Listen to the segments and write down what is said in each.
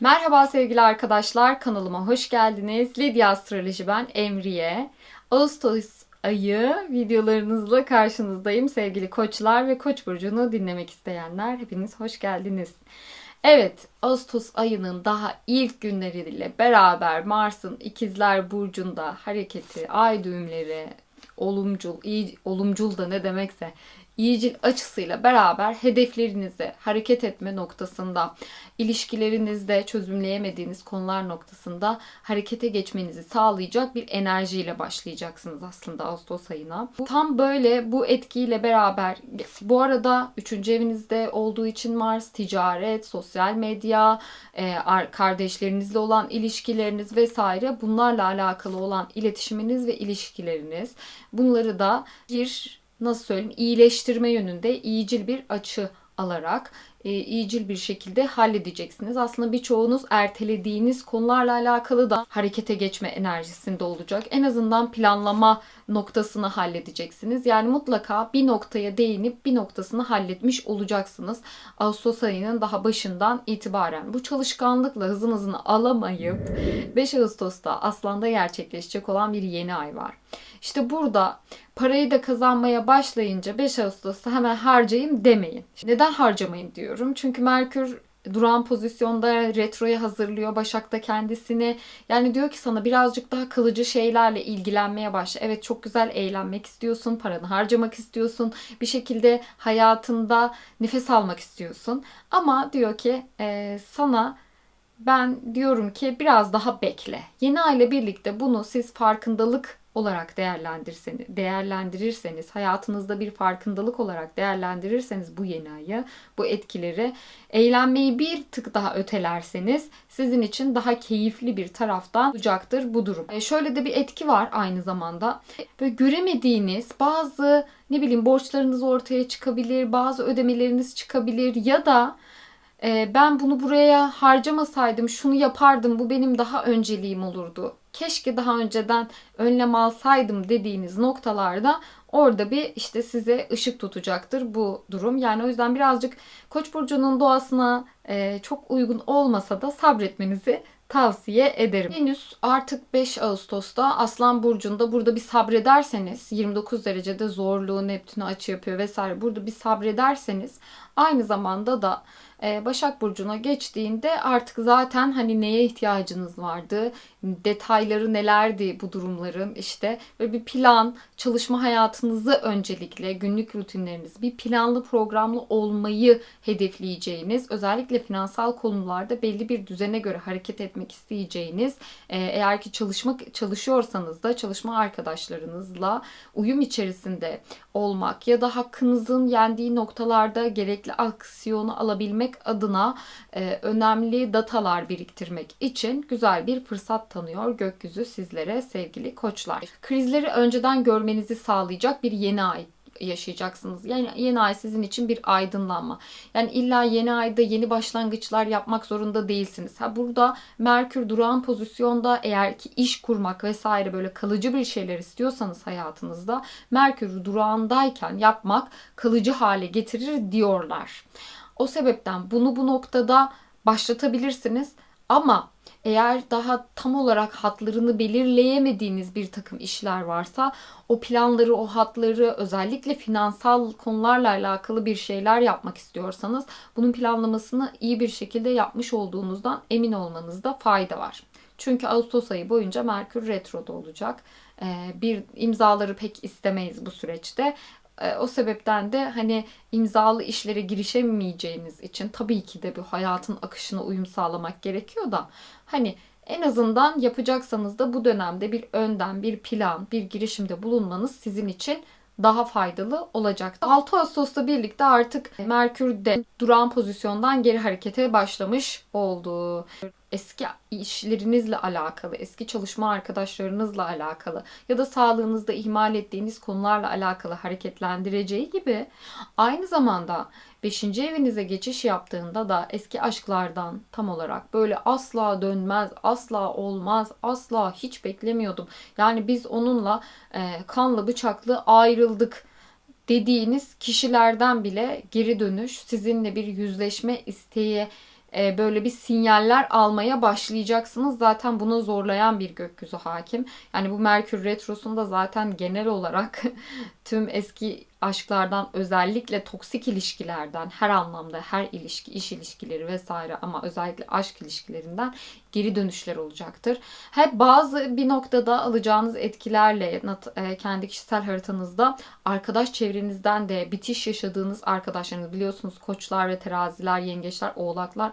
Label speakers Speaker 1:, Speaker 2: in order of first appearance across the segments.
Speaker 1: Merhaba sevgili arkadaşlar, kanalıma hoş geldiniz. Lidya Astroloji ben, Emriye. Ağustos ayı videolarınızla karşınızdayım sevgili koçlar ve koç burcunu dinlemek isteyenler. Hepiniz hoş geldiniz. Evet, Ağustos ayının daha ilk günleriyle beraber Mars'ın ikizler burcunda hareketi, ay düğümleri, olumcul, iyi, olumcul da ne demekse iyicil açısıyla beraber hedeflerinize hareket etme noktasında, ilişkilerinizde çözümleyemediğiniz konular noktasında harekete geçmenizi sağlayacak bir enerjiyle başlayacaksınız aslında Ağustos ayına. Tam böyle bu etkiyle beraber bu arada 3. evinizde olduğu için Mars ticaret, sosyal medya, e, kardeşlerinizle olan ilişkileriniz vesaire bunlarla alakalı olan iletişiminiz ve ilişkileriniz bunları da bir nasıl söyleyeyim iyileştirme yönünde iyicil bir açı alarak e, iyicil bir şekilde halledeceksiniz. Aslında birçoğunuz ertelediğiniz konularla alakalı da harekete geçme enerjisinde olacak. En azından planlama noktasını halledeceksiniz. Yani mutlaka bir noktaya değinip bir noktasını halletmiş olacaksınız. Ağustos ayının daha başından itibaren. Bu çalışkanlıkla hızın hızını alamayıp 5 Ağustos'ta Aslan'da gerçekleşecek olan bir yeni ay var. İşte burada parayı da kazanmaya başlayınca 5 Ağustos'ta hemen harcayayım demeyin. Neden harcamayın diyorum? Çünkü Merkür duran pozisyonda retroya hazırlıyor Başak'ta kendisini. Yani diyor ki sana birazcık daha kalıcı şeylerle ilgilenmeye başla. Evet çok güzel eğlenmek istiyorsun, paranı harcamak istiyorsun. Bir şekilde hayatında nefes almak istiyorsun. Ama diyor ki e, sana ben diyorum ki biraz daha bekle. Yeni aile birlikte bunu siz farkındalık olarak değerlendirseniz, değerlendirirseniz, hayatınızda bir farkındalık olarak değerlendirirseniz bu yeni ayı, bu etkileri, eğlenmeyi bir tık daha ötelerseniz sizin için daha keyifli bir taraftan olacaktır bu durum. E şöyle de bir etki var aynı zamanda. Böyle göremediğiniz bazı ne bileyim borçlarınız ortaya çıkabilir, bazı ödemeleriniz çıkabilir ya da e, ben bunu buraya harcamasaydım şunu yapardım bu benim daha önceliğim olurdu keşke daha önceden önlem alsaydım dediğiniz noktalarda orada bir işte size ışık tutacaktır bu durum. Yani o yüzden birazcık Koç burcunun doğasına e, çok uygun olmasa da sabretmenizi tavsiye ederim. Venüs artık 5 Ağustos'ta Aslan Burcu'nda burada bir sabrederseniz 29 derecede zorluğu Neptün'ü açı yapıyor vesaire burada bir sabrederseniz aynı zamanda da Başak Burcu'na geçtiğinde artık zaten hani neye ihtiyacınız vardı, detayları nelerdi bu durumların işte? Ve bir plan, çalışma hayatınızı öncelikle günlük rutinleriniz, bir planlı programlı olmayı hedefleyeceğiniz, özellikle finansal konularda belli bir düzene göre hareket etmek isteyeceğiniz, e, eğer ki çalışmak çalışıyorsanız da çalışma arkadaşlarınızla uyum içerisinde olmak ya da hakkınızın yendiği noktalarda gerekli aksiyonu alabilmek adına e, önemli datalar biriktirmek için güzel bir fırsat tanıyor gökyüzü sizlere sevgili koçlar. Krizleri önceden görmenizi sağlayacak bir yeni ay yaşayacaksınız. Yani yeni ay sizin için bir aydınlanma. Yani illa yeni ayda yeni başlangıçlar yapmak zorunda değilsiniz. Ha burada Merkür durağan pozisyonda eğer ki iş kurmak vesaire böyle kalıcı bir şeyler istiyorsanız hayatınızda Merkür durağındayken yapmak kalıcı hale getirir diyorlar. O sebepten bunu bu noktada başlatabilirsiniz ama eğer daha tam olarak hatlarını belirleyemediğiniz bir takım işler varsa o planları, o hatları özellikle finansal konularla alakalı bir şeyler yapmak istiyorsanız bunun planlamasını iyi bir şekilde yapmış olduğunuzdan emin olmanızda fayda var. Çünkü Ağustos ayı boyunca Merkür retroda olacak. Ee, bir imzaları pek istemeyiz bu süreçte. Ee, o sebepten de hani imzalı işlere girişemeyeceğiniz için tabii ki de bu hayatın akışına uyum sağlamak gerekiyor da hani en azından yapacaksanız da bu dönemde bir önden bir plan, bir girişimde bulunmanız sizin için daha faydalı olacak. 6 Ağustos'ta birlikte artık Merkür de duran pozisyondan geri harekete başlamış oldu eski işlerinizle alakalı, eski çalışma arkadaşlarınızla alakalı ya da sağlığınızda ihmal ettiğiniz konularla alakalı hareketlendireceği gibi aynı zamanda 5. evinize geçiş yaptığında da eski aşklardan tam olarak böyle asla dönmez, asla olmaz, asla hiç beklemiyordum. Yani biz onunla e, kanlı bıçaklı ayrıldık dediğiniz kişilerden bile geri dönüş, sizinle bir yüzleşme isteği e, böyle bir sinyaller almaya başlayacaksınız. Zaten buna zorlayan bir gökyüzü hakim. Yani bu Merkür Retrosu'nda zaten genel olarak tüm eski aşklardan özellikle toksik ilişkilerden her anlamda her ilişki, iş ilişkileri vesaire ama özellikle aşk ilişkilerinden geri dönüşler olacaktır. Hep bazı bir noktada alacağınız etkilerle e, kendi kişisel haritanızda arkadaş çevrenizden de bitiş yaşadığınız arkadaşlarınız biliyorsunuz koçlar ve teraziler, yengeçler, oğlaklar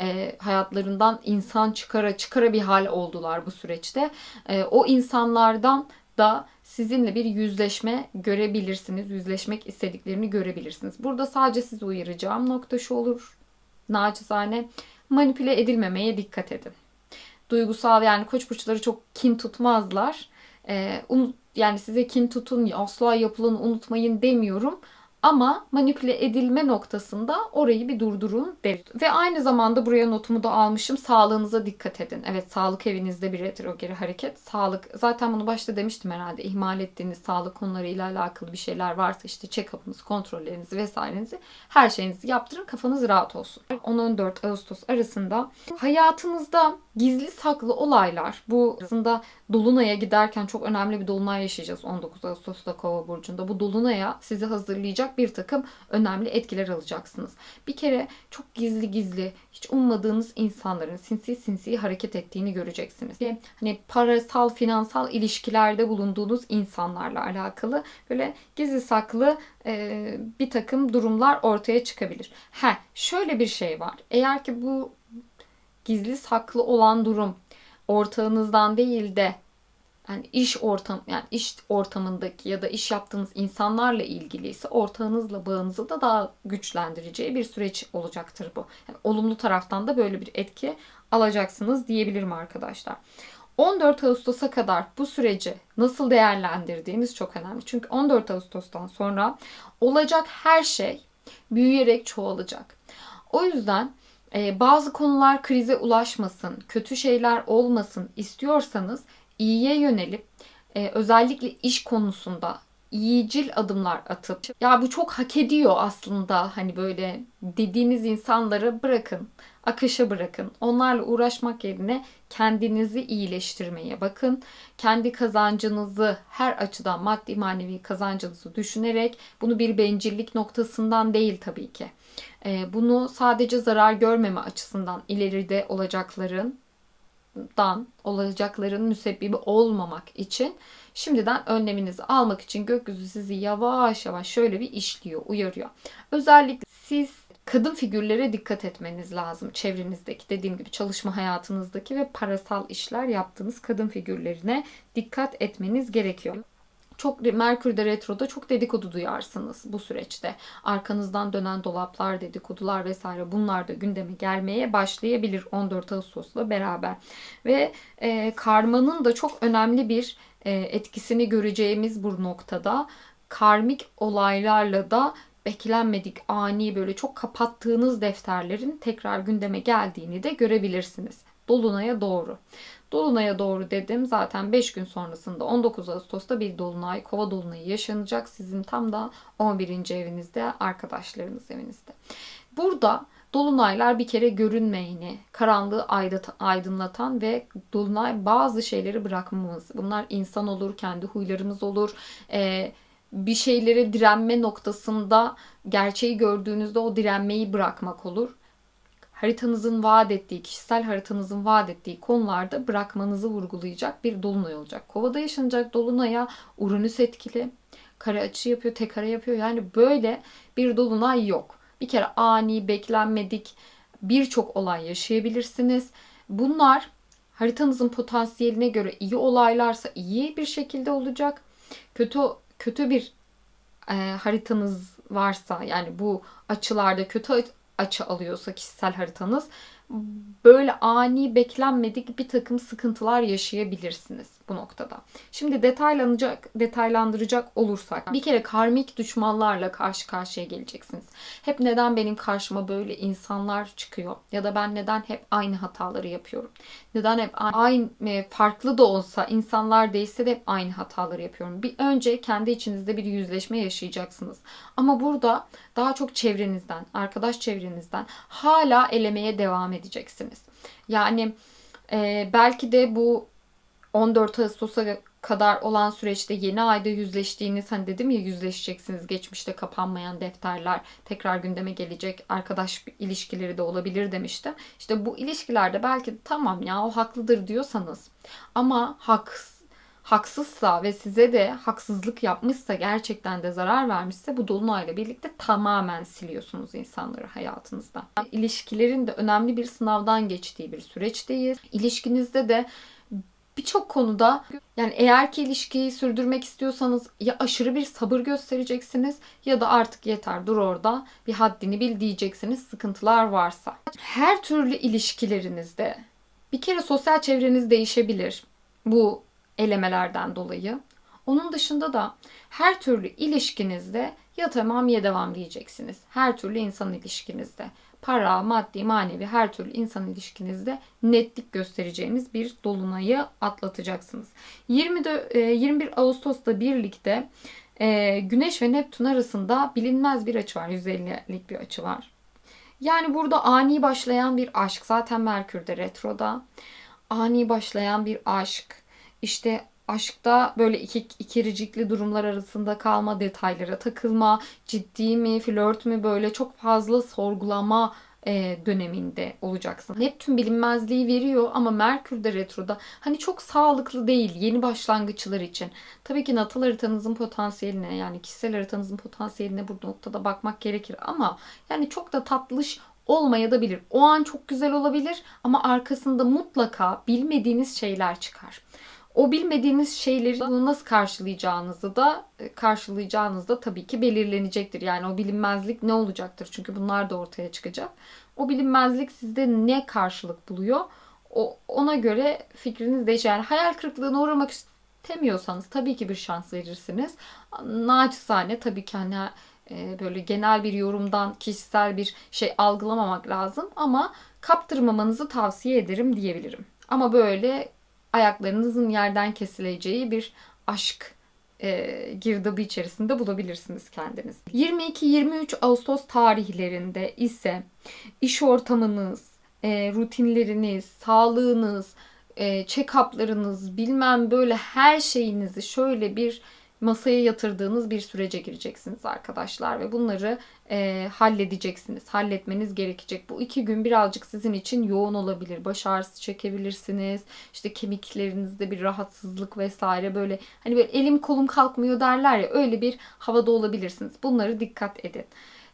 Speaker 1: e, hayatlarından insan çıkara çıkara bir hal oldular bu süreçte. E, o insanlardan da sizinle bir yüzleşme görebilirsiniz. Yüzleşmek istediklerini görebilirsiniz. Burada sadece sizi uyaracağım nokta şu olur. Naçizane manipüle edilmemeye dikkat edin. Duygusal yani koç burçları çok kin tutmazlar. Ee, yani size kin tutun asla yapılanı unutmayın demiyorum. Ama manipüle edilme noktasında orayı bir durdurun derim. Ve aynı zamanda buraya notumu da almışım. Sağlığınıza dikkat edin. Evet sağlık evinizde bir retrogeri hareket. Sağlık zaten bunu başta demiştim herhalde. İhmal ettiğiniz sağlık konularıyla alakalı bir şeyler varsa işte check-up'ınız, kontrollerinizi vesairenizi her şeyinizi yaptırın. Kafanız rahat olsun. 10-14 Ağustos arasında hayatınızda gizli saklı olaylar bu aslında Dolunay'a giderken çok önemli bir dolunay yaşayacağız 19 Ağustos'ta Kova burcunda. Bu dolunaya sizi hazırlayacak bir takım önemli etkiler alacaksınız. Bir kere çok gizli gizli hiç ummadığınız insanların sinsi sinsi hareket ettiğini göreceksiniz. Hani parasal, finansal ilişkilerde bulunduğunuz insanlarla alakalı böyle gizli saklı e, bir takım durumlar ortaya çıkabilir. Ha, şöyle bir şey var. Eğer ki bu gizli saklı olan durum ortağınızdan değil de yani iş ortam yani iş ortamındaki ya da iş yaptığınız insanlarla ilgili ise ortağınızla bağınızı da daha güçlendireceği bir süreç olacaktır bu. Yani olumlu taraftan da böyle bir etki alacaksınız diyebilirim arkadaşlar. 14 Ağustos'a kadar bu süreci nasıl değerlendirdiğiniz çok önemli. Çünkü 14 Ağustos'tan sonra olacak her şey büyüyerek çoğalacak. O yüzden e, bazı konular krize ulaşmasın, kötü şeyler olmasın istiyorsanız iyiye yönelip e, özellikle iş konusunda iyicil adımlar atıp ya bu çok hak ediyor aslında hani böyle dediğiniz insanları bırakın akışa bırakın. Onlarla uğraşmak yerine kendinizi iyileştirmeye bakın. Kendi kazancınızı her açıdan maddi manevi kazancınızı düşünerek bunu bir bencillik noktasından değil tabii ki bunu sadece zarar görmeme açısından ileride olacakların dan olacakların müsebbibi olmamak için şimdiden önleminizi almak için gökyüzü sizi yavaş yavaş şöyle bir işliyor, uyarıyor. Özellikle siz kadın figürlere dikkat etmeniz lazım. Çevrenizdeki dediğim gibi çalışma hayatınızdaki ve parasal işler yaptığınız kadın figürlerine dikkat etmeniz gerekiyor çok Merkür'de retroda çok dedikodu duyarsınız bu süreçte. Arkanızdan dönen dolaplar, dedikodular vesaire bunlar da gündeme gelmeye başlayabilir 14 Ağustos'la beraber. Ve e, karmanın da çok önemli bir e, etkisini göreceğimiz bu noktada karmik olaylarla da beklenmedik ani böyle çok kapattığınız defterlerin tekrar gündeme geldiğini de görebilirsiniz. Dolunay'a doğru. Dolunay'a doğru dedim. Zaten 5 gün sonrasında 19 Ağustos'ta bir dolunay, kova dolunayı yaşanacak. Sizin tam da 11. evinizde, arkadaşlarınız evinizde. Burada dolunaylar bir kere görünmeyeni, karanlığı aydınlatan ve dolunay bazı şeyleri bırakmamız. Bunlar insan olur, kendi huylarımız olur. Ee, bir şeylere direnme noktasında gerçeği gördüğünüzde o direnmeyi bırakmak olur haritanızın vaat ettiği, kişisel haritanızın vaat ettiği konularda bırakmanızı vurgulayacak bir dolunay olacak. Kovada yaşanacak dolunaya Uranüs etkili. Kare açı yapıyor, tek kare yapıyor. Yani böyle bir dolunay yok. Bir kere ani, beklenmedik birçok olay yaşayabilirsiniz. Bunlar haritanızın potansiyeline göre iyi olaylarsa iyi bir şekilde olacak. Kötü kötü bir e, haritanız varsa yani bu açılarda kötü açı alıyorsa kişisel haritanız böyle ani beklenmedik bir takım sıkıntılar yaşayabilirsiniz bu noktada. Şimdi detaylanacak, detaylandıracak olursak bir kere karmik düşmanlarla karşı karşıya geleceksiniz. Hep neden benim karşıma böyle insanlar çıkıyor ya da ben neden hep aynı hataları yapıyorum? Neden hep aynı e, farklı da olsa insanlar değilse de hep aynı hataları yapıyorum. Bir önce kendi içinizde bir yüzleşme yaşayacaksınız. Ama burada daha çok çevrenizden, arkadaş çevrenizden hala elemeye devam edeceksiniz. Yani e, belki de bu 14 Ağustos'a kadar olan süreçte yeni ayda yüzleştiğiniz hani dedim ya yüzleşeceksiniz geçmişte kapanmayan defterler tekrar gündeme gelecek arkadaş ilişkileri de olabilir demiştim. İşte bu ilişkilerde belki tamam ya o haklıdır diyorsanız ama haksız haksızsa ve size de haksızlık yapmışsa gerçekten de zarar vermişse bu dolunayla birlikte tamamen siliyorsunuz insanları hayatınızdan. İlişkilerin de önemli bir sınavdan geçtiği bir süreçteyiz. İlişkinizde de birçok konuda yani eğer ki ilişkiyi sürdürmek istiyorsanız ya aşırı bir sabır göstereceksiniz ya da artık yeter dur orada bir haddini bil diyeceksiniz sıkıntılar varsa. Her türlü ilişkilerinizde bir kere sosyal çevreniz değişebilir bu elemelerden dolayı. Onun dışında da her türlü ilişkinizde ya tamam ya devam diyeceksiniz. Her türlü insan ilişkinizde para, maddi, manevi her türlü insan ilişkinizde netlik göstereceğiniz bir dolunayı atlatacaksınız. 20 21 Ağustos'ta birlikte e, Güneş ve Neptün arasında bilinmez bir açı var. 150'lik bir açı var. Yani burada ani başlayan bir aşk. Zaten Merkür de retroda. Ani başlayan bir aşk. İşte aşkta böyle iki, ikiricikli durumlar arasında kalma, detaylara takılma, ciddi mi, flört mü böyle çok fazla sorgulama e, döneminde olacaksın. Neptün bilinmezliği veriyor ama Merkür de retroda hani çok sağlıklı değil yeni başlangıçlar için. Tabii ki natal haritanızın potansiyeline yani kişisel haritanızın potansiyeline bu noktada bakmak gerekir ama yani çok da tatlış olmaya da bilir. O an çok güzel olabilir ama arkasında mutlaka bilmediğiniz şeyler çıkar. O bilmediğiniz şeyleri bunu nasıl karşılayacağınızı da e, karşılayacağınız da tabii ki belirlenecektir. Yani o bilinmezlik ne olacaktır? Çünkü bunlar da ortaya çıkacak. O bilinmezlik sizde ne karşılık buluyor? O, ona göre fikriniz değişir. Yani hayal kırıklığına uğramak istemiyorsanız tabii ki bir şans verirsiniz. Naçizane tabii ki hani e, böyle genel bir yorumdan kişisel bir şey algılamamak lazım ama kaptırmamanızı tavsiye ederim diyebilirim. Ama böyle ayaklarınızın yerden kesileceği bir aşk e, girdabı içerisinde bulabilirsiniz kendiniz. 22-23 Ağustos tarihlerinde ise iş ortamınız, e, rutinleriniz, sağlığınız, e, check-up'larınız, bilmem böyle her şeyinizi şöyle bir masaya yatırdığınız bir sürece gireceksiniz arkadaşlar ve bunları e, halledeceksiniz. Halletmeniz gerekecek. Bu iki gün birazcık sizin için yoğun olabilir. Baş ağrısı çekebilirsiniz. İşte kemiklerinizde bir rahatsızlık vesaire böyle hani böyle elim kolum kalkmıyor derler ya öyle bir havada olabilirsiniz. Bunları dikkat edin.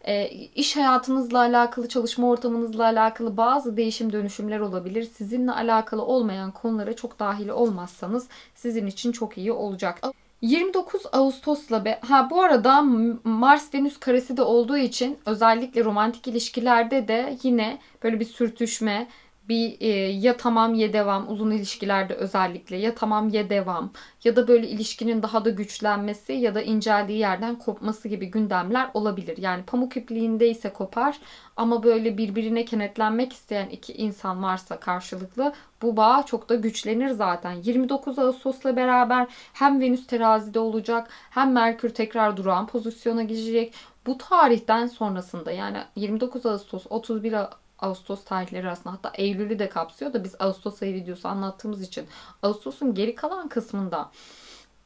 Speaker 1: E, iş hayatınızla alakalı, çalışma ortamınızla alakalı bazı değişim dönüşümler olabilir. Sizinle alakalı olmayan konulara çok dahil olmazsanız sizin için çok iyi olacak. 29 Ağustos'la be ha bu arada Mars Venüs karesi de olduğu için özellikle romantik ilişkilerde de yine böyle bir sürtüşme, bir e, ya tamam ya devam uzun ilişkilerde özellikle ya tamam ya devam ya da böyle ilişkinin daha da güçlenmesi ya da inceldiği yerden kopması gibi gündemler olabilir. Yani pamuk ipliğinde ise kopar ama böyle birbirine kenetlenmek isteyen iki insan varsa karşılıklı bu bağ çok da güçlenir zaten. 29 Ağustos'la beraber hem Venüs terazide olacak hem Merkür tekrar durağan pozisyona girecek. Bu tarihten sonrasında yani 29 Ağustos 31 Ağustos tarihleri arasında hatta Eylül'ü de kapsıyor da biz Ağustos ayı videosu anlattığımız için Ağustos'un geri kalan kısmında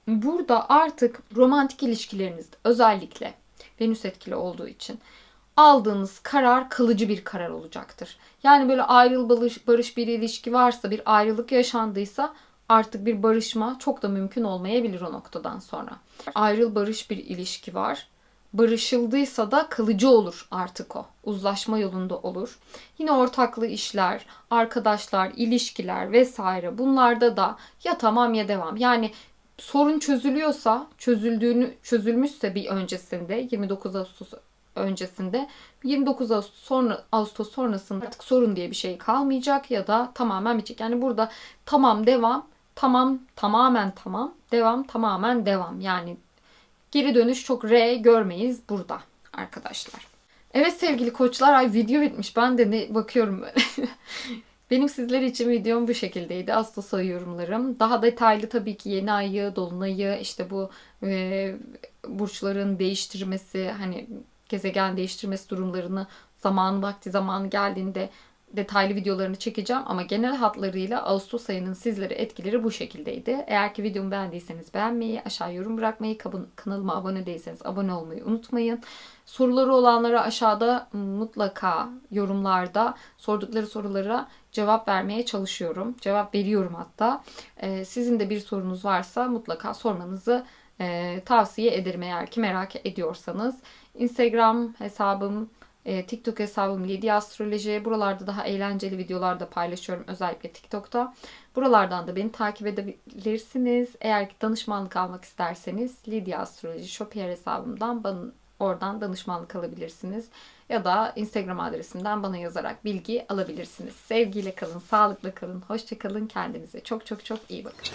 Speaker 1: burada artık romantik ilişkilerinizde özellikle Venüs etkili olduğu için aldığınız karar kalıcı bir karar olacaktır. Yani böyle ayrıl barış, barış bir ilişki varsa, bir ayrılık yaşandıysa artık bir barışma çok da mümkün olmayabilir o noktadan sonra. Ayrıl barış bir ilişki var barışıldıysa da kalıcı olur artık o. Uzlaşma yolunda olur. Yine ortaklı işler, arkadaşlar, ilişkiler vesaire bunlarda da ya tamam ya devam. Yani sorun çözülüyorsa, çözüldüğünü çözülmüşse bir öncesinde 29 Ağustos öncesinde 29 Ağustos sonra Ağustos sonrasında artık sorun diye bir şey kalmayacak ya da tamamen bitecek. Yani burada tamam devam, tamam tamamen tamam, devam tamamen devam. Yani geri dönüş çok R görmeyiz burada arkadaşlar. Evet sevgili koçlar ay video bitmiş. Ben de ne bakıyorum böyle. Benim sizler için videom bu şekildeydi. Ağustos ayı yorumlarım. Daha detaylı tabii ki yeni ayı, dolunayı, işte bu e, burçların değiştirmesi, hani gezegen değiştirmesi durumlarını zaman vakti zamanı geldiğinde detaylı videolarını çekeceğim ama genel hatlarıyla Ağustos ayının sizlere etkileri bu şekildeydi. Eğer ki videomu beğendiyseniz beğenmeyi, aşağı yorum bırakmayı, kanalıma abone değilseniz abone olmayı unutmayın. Soruları olanlara aşağıda mutlaka yorumlarda sordukları sorulara cevap vermeye çalışıyorum. Cevap veriyorum hatta. Ee, sizin de bir sorunuz varsa mutlaka sormanızı e, tavsiye ederim eğer ki merak ediyorsanız. Instagram hesabım, e, TikTok hesabım Lidya Astroloji. Buralarda daha eğlenceli videolar da paylaşıyorum özellikle TikTok'ta. Buralardan da beni takip edebilirsiniz. Eğer ki danışmanlık almak isterseniz Lidya Astroloji Shopier hesabımdan bana oradan danışmanlık alabilirsiniz. Ya da Instagram adresimden bana yazarak bilgi alabilirsiniz. Sevgiyle kalın, sağlıkla kalın, hoşça kalın. Kendinize çok çok çok iyi bakın.